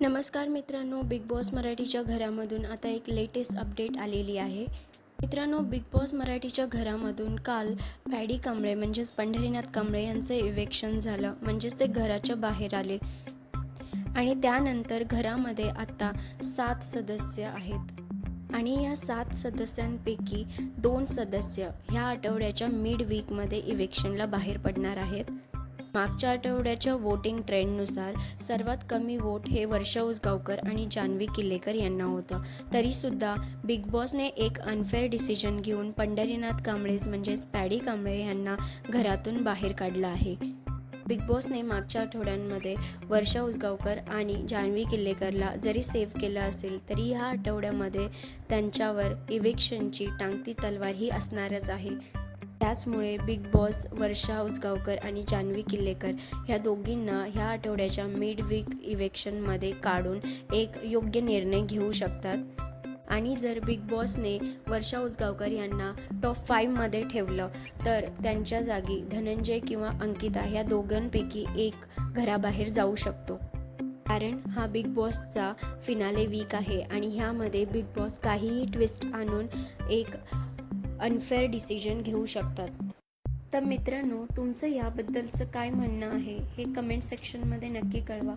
नमस्कार मित्रांनो big boss मराठीच्या घरामधून आता एक लेटेस्ट अपडेट आलेली आहे. मित्रांनो बिग बॉस मराठीच्या घरामधून काल पॅडी कांबळे म्हणजेच पंढरीनाथ कांबळे यांचं इव्हेक्शन झालं. म्हणजेच ते घराच्या बाहेर आले. आणि त्यानंतर घरामध्ये आता सात सदस्य आहेत. आणि या सात सदस्यांपैकी दोन सदस्य ह्या आठवड्याच्या मिड वीकमध्ये इव्हेक्शनला बाहेर पडणार आहेत. मागच्या आठवड्याच्या वोटिंग ट्रेंडनुसार सर्वात कमी वोट हे वर्षा उसगावकर आणि जान्हवी किल्लेकर यांना होतं. तरीसुद्धा बिग बॉसने एक अनफेअर डिसिजन घेऊन पंढरीनाथ कांबळेज म्हणजेच पॅडी कांबळे यांना घरातून बाहेर काढलं आहे. बिग बॉसने मागच्या आठवड्यांमध्ये वर्षा उसगावकर आणि जान्हवी किल्लेकरला जरी सेव्ह केलं असेल तरी ह्या आठवड्यामध्ये त्यांच्यावर इव्हेक्शनची टांगती तलवार ही असणारच आहे. त्याचमुळे बिग बॉस वर्षा उसगावकर आणि जान्हवी किल्लेकर ह्या दोघींना ह्या आठवड्याच्या मिड वीक इवेक्शनमध्ये काढून एक योग्य निर्णय घेऊ शकतात. आणि जर बिग बॉसने वर्षा उसगावकर यांना टॉप फाईव्हमध्ये ठेवलं तर त्यांच्या जागी धनंजय किंवा अंकिता ह्या दोघांपैकी एक घराबाहेर जाऊ शकतो. कारण हा बिग बॉसचा फिनाले वीक आहे आणि ह्यामध्ये बिग बॉस काहीही ट्विस्ट आणून एक अनफेअर डिसिजन घेऊ शकतात. तर मित्रांनो तुमचं याबद्दलचं काय म्हणणं आहे हे कमेंट सेक्शनमध्ये नक्की कळवा.